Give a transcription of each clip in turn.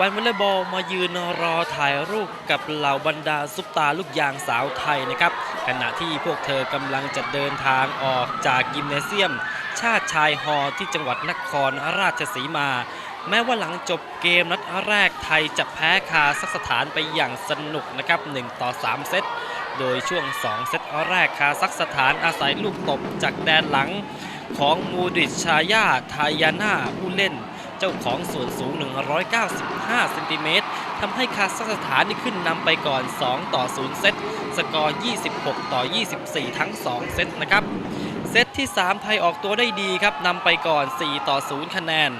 แฟนวอลเลย์บอลมายืนรอถ่ายรูปกับเหล่าบรรดาซุปตาลูกยางสาวไทยนะครับขณะที่พวกเธอกำลังจะเดินทางออกจากยิมเนเซียม ชาติชายฮอที่จังหวัดนครราชสีมา แม้ว่าหลังจบเกมนัดแรกไทยจะแพ้คาซักสถานไปอย่างสนุกนะครับ1ต่อ 3 เซตโดยช่วง 2 เซตแรกคาซักสถานอาศัยลูกตบจากแดนหลังของมูดิชชายาทายาน่าผู้เล่น เจ้าของส่วนสูง 195 เซนติเมตรทำให้คาซัคสถานนี่ขึ้นนำไปก่อน 2 ต่อ 0 เซต สกอร์ 26 ต่อ 24 ทั้ง 2 เซตนะครับ เซตที่ 3 ไทยออกตัวได้ดีครับนำไปก่อน 4 ต่อ 0 คะแนน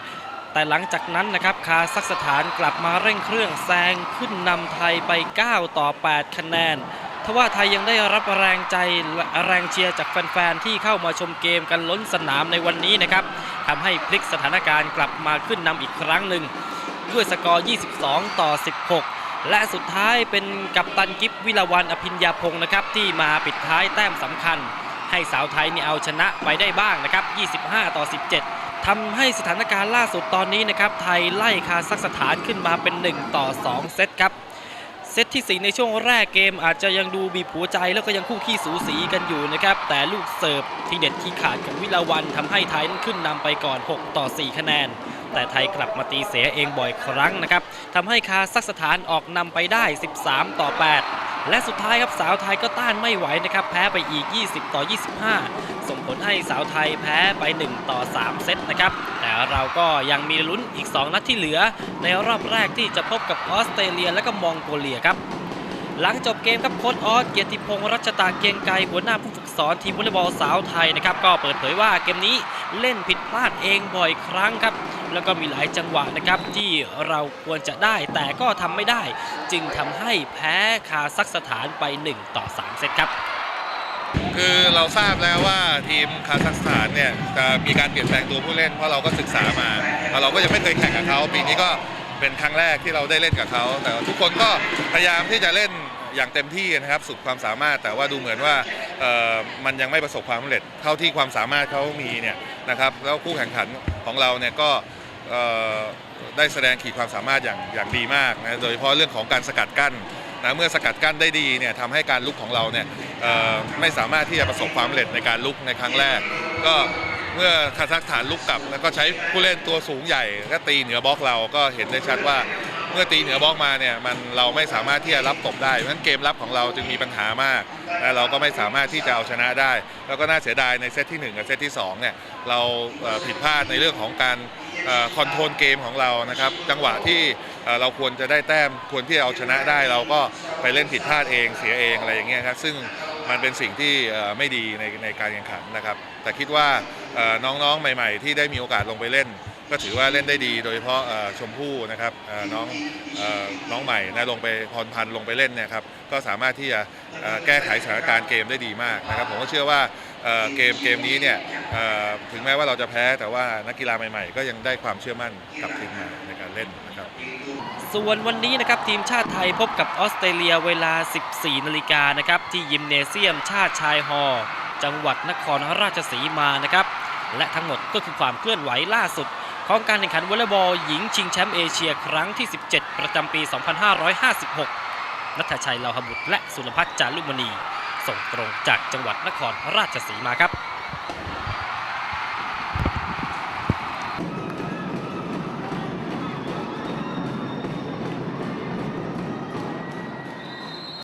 แต่หลังจากนั้นนะครับคาซัคสถานกลับมาเร่งเครื่องแซงขึ้นนำไทยไป 9 ต่อ 8 คะแนน ทว่าไทยยังได้รับแรงใจแรงเชียร์จากแฟนๆที่เข้ามาชมเกมกันล้นสนามในวันนี้นะครับทำให้พลิกสถานการณ์กลับมาขึ้นนำอีกครั้งหนึ่ง ด้วยสกอร์ 22 ต่อ 16 และสุดท้ายเป็นกัปตันกิฟวิลาวันอภิญญาพงศ์นะครับที่มาปิดท้ายแต้มสำคัญ ให้สาวไทยนี่เอาชนะไปได้บ้างนะครับ 25 ต่อ 17ทำให้สถานการณ์ล่าสุดตอนนี้นะครับ ไทยไล่คาซัคสถานขึ้นมาเป็น 1 ต่อ 2 เซตครับ ซตที่ 4 ในช่วงแรกเกมอาจจะยังดูบีบหัวใจแล้วก็ยังคู่ขี้สูสีกันอยู่นะครับ แต่ลูกเสิร์ฟที่เด็ดที่ขาดของวิลาวันทำให้ไทยนั้นขึ้นนำไปก่อน 6 ต่อ 4 คะแนน แต่ไทยกลับมาตีเสียเองบ่อยครั้งนะครับทำให้คาซักสถานออกนำไปได้ 13 ต่อ 8 และสุดท้ายครับสาวไทยก็ต้านไม่ไหวนะครับแพ้ไปอีก 20 ต่อ 25 ส่งผลให้สาวไทยแพ้ไป 1 ต่อ 3 เซตนะครับแต่เราก็ยังมีลุ้นอีก 2 นัดที่เหลือ ในรอบแรกที่จะพบกับออสเตรเลียและก็มองโกเลียครับ หลังจบเกมครับโค้ชออสเกียรติพงศ์รัชตาเกียงไกรหัวหน้าผู้ฝึกสอนทีมวอลเลย์บอลสาวไทยนะครับก็เปิดเผยว่าเกมนี้เล่นผิดพลาดเองบ่อยครั้งครับ แล้วก็มีหลายจังหวะนะครับที่เราควรจะได้แต่ก็ทำไม่ได้ จึงทำให้แพ้คาซัคสถานไป 1 ต่อ 3 เซตครับคือเราทราบแล้วว่าทีมคาซัคสถานเนี่ยจะมีการเปลี่ยนแปลงตัวผู้เล่นเพราะเราก็ศึกษามาเราก็ยังไม่เคยแข่งกับเขาปีนี้ก็เป็นครั้งแรกที่เราได้เล่นกับเขาแต่ทุกคนก็พยายามที่จะเล่น อย่างเต็มที่นะครับสุดความสามารถ แต่ว่าดูเหมือนว่ามันยังไม่ประสบความสำเร็จเท่าที่ความสามารถเขามีเนี่ยนะครับแล้วคู่แข่งขันของเราเนี่ยก็ได้แสดงขีดความสามารถอย่างอย่างดีมากนะโดยเฉพาะเรื่องของการสกัดกั้นนะเมื่อสกัดกั้นได้ดีเนี่ยทำให้การลุกของเราเนี่ยไม่สามารถที่จะประสบความสำเร็จในการลุกในครั้งแรก ก็เมื่อคาซัคสถานลุกกลับ แล้วก็ใช้ผู้เล่นตัวสูงใหญ่ก็ตีเหนือบล็อกเราก็เห็นได้ชัดว่า เมื่อตีเหนือบล็อกมาเนี่ยมันเราไม่สามารถที่จะรับตบได้เพราะฉะนั้นเกมรับของเราจึงมีปัญหามาก และเราก็ไม่สามารถที่จะเอาชนะได้ แล้วก็น่าเสียดายในเซตที่หนึ่งกับเซตที่สองเนี่ยเราผิดพลาดในเรื่องของการคอนโทรลเกมของเรานะครับจังหวะที่เราควรจะได้แต้มควรที่จะเอาชนะได้ เราก็ไปเล่นผิดพลาดเองเสียเองอะไรอย่างเงี้ยครับซึ่งมันเป็นสิ่งที่ไม่ดีในในการแข่งขันนะครับ แต่คิดว่าน้องๆใหม่ ๆ ที่ได้มีโอกาสลงไปเล่น ก็ถือว่าเล่นได้ดีโดยเฉพาะชมพู่นะครับน้องน้องใหม่นะลงไปพรพันธ์ลงไปเล่นเนี่ยครับก็สามารถที่จะแก้ไขสถานการณ์เกมได้ดีมากนะครับผมก็เชื่อว่าเกมเกมนี้เนี่ยถึงแม้ว่าเราจะแพ้แต่ว่านักกีฬาใหม่ ๆ ก็ยังได้ความเชื่อมั่นกับคืนมาในการเล่นนะครับส่วนวันนี้นะครับทีมชาติไทยพบกับออสเตรเลียเวลา 14 นาฬิกานะครับที่ยิมเนเซียมชาติชายฮอร์จังหวัดนครราชสีมานะครับและทั้งหมดก็คือความเคลื่อนไหวล่าสุด ของการแข่งขันวอลเลย์บอลหญิงชิงแชมป์เอเชียครั้งที่ 17 ประจำปี 2556 นัทชัยเลาหบุตรและสุรพัฒน์จารุมณี ส่งตรงจากจังหวัดนครราชสีมาครับ